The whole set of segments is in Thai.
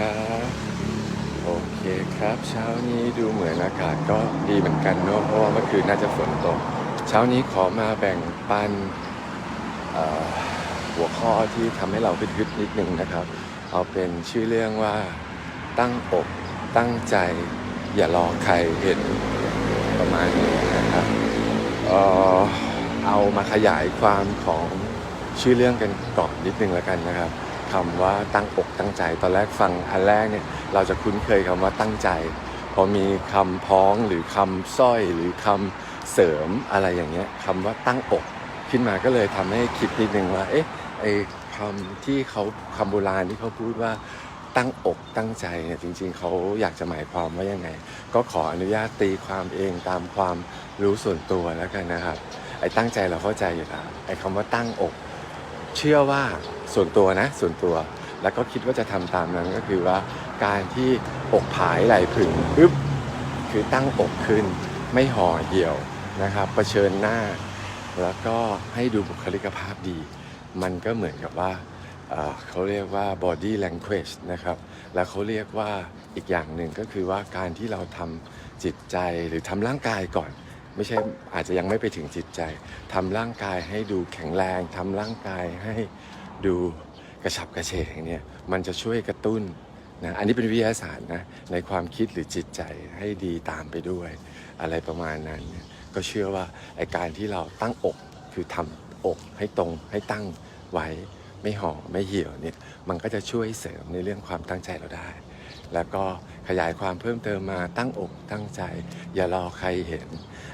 ครับ โอเคครับ เช้านี้ดูเหมือนอากาศก็ดีเหมือนกันเนอะเพราะว่าเมื่อคืนน่าจะฝนตก เช้านี้ขอมาแบ่งปันหัวข้อที่ทำให้เราพิดๆนิดนึงนะครับ เอาเป็นชื่อเรื่องว่าตั้งอกตั้งใจ อย่ารอใครเห็นประมาณนี้นะครับเอ่อเอามาขยายความของชื่อเรื่องกันก่อนนิดนึงแล้วกันนะครับ คำว่าตั้งอกตั้งใจ ตอนแรกฟังอันแรกเนี่ยเราจะคุ้นเคยคำว่าตั้งใจ พอมีคำพ้องหรือคำสร้อยหรือคำเสริมอะไรอย่างเงี้ยคำว่าตั้งอกขึ้นมาก็เลยทำให้คิดนิดนึงว่าเอ๊ะไอคำที่เขาคำโบราณที่เขาพูดว่าตั้งอกตั้งใจเนี่ยจริง ๆเขาอยากจะหมายความว่ายังไง ก็ขออนุญาตตีความเองตามความรู้ส่วนตัวแล้วกันนะครับไอ้ตั้งใจเราเข้าใจอยู่แล้วไอ้คำว่าตั้งอก เชื่อว่าส่วนตัวนะ ส่วนตัว แล้วก็คิดว่าจะทำตามนั้นก็คือว่าการที่อกผายไหลผึ่งปึ๊บคือตั้งอกขึ้น ไม่ห่อเหี่ยวนะครับเผชิญหน้า แล้วก็ให้ดูบุคลิกภาพดี มันก็เหมือนกับว่าเอ่อเขาเรียกว่า body language นะครับ แล้วเขาเรียกว่าอีกอย่างหนึ่งก็คือว่าการที่เราทำจิตใจหรือทำร่างกายก่อน ไม่ใช่อาจจะยังไม่ไปถึงจิตใจทำร่างกายให้ดูแข็งแรงทำร่างกายให้ดูกระฉับกระเฉงเนี่ยมันจะช่วยกระตุ้นนะอันนี้เป็นวิทยาศาสตร์นะในความคิดหรือจิตใจให้ดีตามไปด้วย อะไรประมาณนั้นก็เชื่อว่าไอการที่เราตั้งอกคือทำอกให้ตรงให้ตั้งไว้ไม่ห่อไม่เหี่ยวเนี่ยมันก็จะช่วยเสริมในเรื่องความตั้งใจเราได้ แล้วก็ขยายความเพิ่มเติมมาตั้งอกตั้งใจ อย่ารอใครเห็น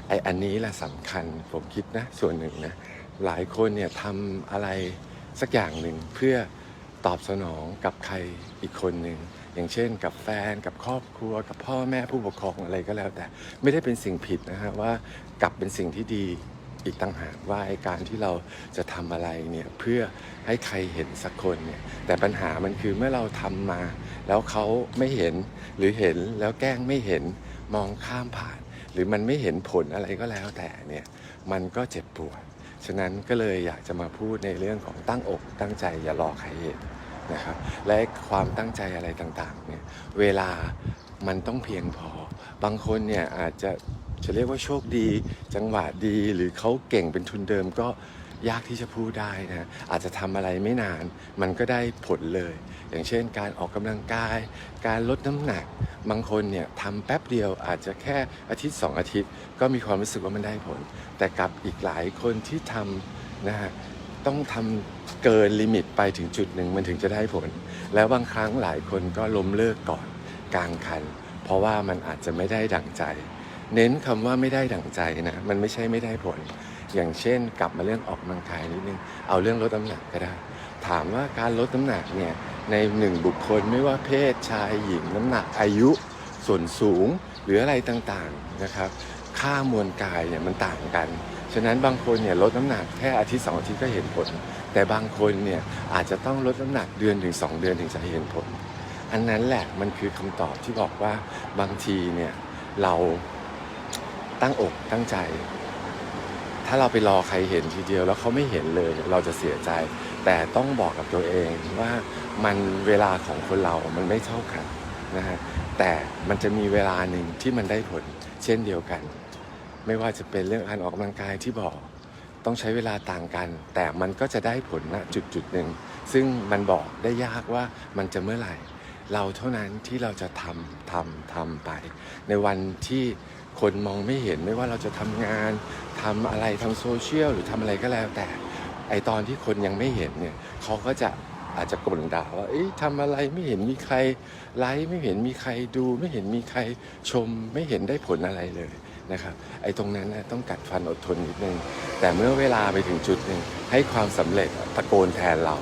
ไออันนี้แหละสำคัญผมคิดนะส่วนหนึ่งนะหลายคนเนี่ยทำอะไรสักอย่างหนึ่งเพื่อตอบสนองกับใครอีกคนหนึ่งอย่างเช่น กับแฟนกับครอบครัว กับพ่อแม่ผู้ปกครองอะไรก็แล้วแต่ ไม่ได้เป็นสิ่งผิดนะฮะว่ากลับเป็นสิ่งที่ดี อีกต่างหากว่าไอการที่เราจะทำอะไรเนี่ยเพื่อให้ใครเห็นสักคนเนี่ยแต่ปัญหามันคือเมื่อเราทำมา แล้วเขาไม่เห็นหรือเห็นแล้วแกล้งไม่เห็นมองข้ามผ่าน หรือมันไม่เห็นผลอะไรก็แล้วแต่เนี่ยมันก็เจ็บปวดฉะนั้นก็เลยอยากจะมาพูดในเรื่องของตั้งอกตั้งใจอย่ารอใครเห็นนะครับและความตั้งใจอะไรต่างๆเนี่ยเวลามันต้องเพียงพอบางคนเนี่ยอาจจะ จะเรียกว่าโชคดี จังหวะดี หรือเขาเก่งเป็นทุนเดิมก็ยากที่จะพูดได้นะอาจจะทำอะไรไม่นาน มันก็ได้ผลเลย อย่างเช่น การออกกำลังกาย การลดน้ำหนัก บางคนเนี่ยทำแป๊บเดียวอาจจะแค่อาทิตย์ 2 อาทิตย์ ก็มีความรู้สึกว่ามันได้ผล แต่กับอีกหลายคนที่ทำนะฮะต้องทำเกินลิมิตไปถึงจุดหนึ่งมันถึงจะได้ผล แล้วบางครั้งหลายคนก็ล้มเลิกก่อนกลางคัน เพราะว่ามันอาจจะไม่ได้ดั่งใจ เน้นคำว่าไม่ได้ดั่งใจนะ มันไม่ใช่ไม่ได้ผล อย่างเช่นกลับมาเรื่องออกกำลังกายนิดนึง เอาเรื่องลดน้ำหนักก็ได้ ถามว่าการลดน้ำหนักเนี่ยในหนึ่งบุคคลไม่ว่าเพศชายหญิงน้ำหนักอายุส่วนสูงหรืออะไรต่างๆนะครับ ค่ามวลกายเนี่ยมันต่างกัน ฉะนั้นบางคนเนี่ยลดน้ำหนักแค่อาทิตย์สองอาทิตย์ก็เห็นผล แต่บางคนเนี่ยอาจจะต้องลดน้ำหนักเดือนถึงสองเดือนถึงจะเห็นผล อันนั้นแหละมันคือคำตอบที่บอกว่าบางทีเนี่ยเรา ตั้งอกตั้งใจ ถ้าเราไปรอใครเห็นทีเดียวแล้วเขาไม่เห็นเลยเราจะเสียใจ แต่ต้องบอกกับตัวเองว่ามันเวลาของคนเรา มันไม่เท่ากันนะฮะแต่มันจะมีเวลาหนึ่งที่มันได้ผลเช่นเดียวกัน ไม่ว่าจะเป็นเรื่องการออกกำลังกายที่บอก ต้องใช้เวลาต่างกัน แต่มันก็จะได้ผลณจุดจุดหนึ่งซึ่งมันบอกได้ยากว่ามันจะเมื่อไหร่ เราเท่านั้นที่เราจะทำทำทำไป ในวันที่ คนมองไม่เห็นไม่ว่าเราจะทำงานทำอะไรทางโซเชียลหรือทำอะไรก็แล้วแต่ไอตอนที่คนยังไม่เห็นเนี่ยเขาก็จะอาจจะกล่นด่าว่าเอ้ยทำอะไรไม่เห็นมีใครไลค์ไม่เห็นมีใครดู ไม่เห็นมีใครชมไม่เห็นได้ผลอะไรเลยนะครับไอตรงนั้นนะต้องกัดฟันอดทนนิดนึง แต่เมื่อเวลาไปถึงจุดหนึ่งให้ความสำเร็จตะโกนแทนเรา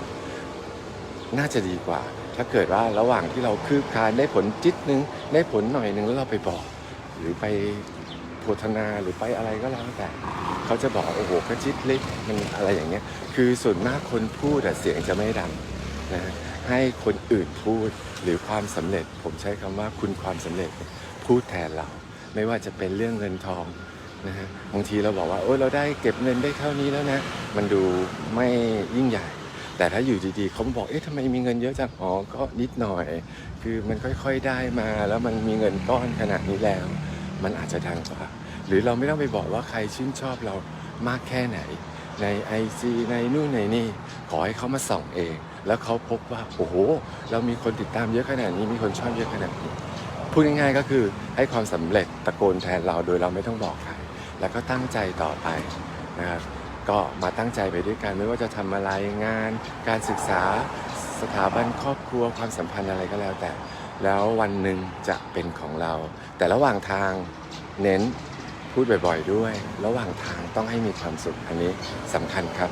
น่าจะดีกว่า ถ้าเกิดว่าระหว่างที่เราคืบคลานได้ผลจิตนึง ได้ผลหน่อยนึงแล้วเราไปบอก หรือไปโฆษณาหรือไปอะไรก็แล้วแต่เขาจะบอกโอ้โหกระจิตเล็กมันอะไรอย่างเงี้ย คือส่วนมากคนพูดเสียงจะไม่ดังนะฮะให้คนอื่นพูดหรือความสำเร็จ ผมใช้คำว่าคุณความสำเร็จพูดแทนเรา ไม่ว่าจะเป็นเรื่องเงินทองนะฮะบางทีเราบอกว่าโอ้ยเราได้เก็บเงินได้เท่านี้แล้วนะ มันดูไม่ยิ่งใหญ่ แต่ถ้าอยู่ดีๆเขามาบอกเอ๊ะทำไมมีเงินเยอะจังอ๋อก็นิดหน่อย คือมันค่อยๆได้มา แล้วมันมีเงินก้อนขนาดนี้แล้ว มันอาจจะดังกว่า หรือเราไม่ต้องไปบอกว่าใครชื่นชอบเรามากแค่ไหน ใน IG ในนู่นในนี่ ขอให้เขามาส่องเอง แล้วเขาพบว่าโอ้โห เรามีคนติดตามเยอะขนาดนี้มีคนชอบเยอะขนาดนี้พูดง่ายๆก็คือให้ความสำเร็จตะโกนแทนเราโดยเราไม่ต้องบอกใครแล้วก็ตั้งใจต่อไปนะครับ ก็มาตั้งใจไปด้วยกันไม่ว่าจะทำอะไรงาน การศึกษาสถาบันครอบครัวความสัมพันธ์อะไรก็แล้วแต่ แล้ววันหนึ่งจะเป็นของเรา แต่ระหว่างทางเน้นพูดบ่อยๆด้วย ระหว่างทางต้องให้มีความสุขอันนี้สำคัญครับ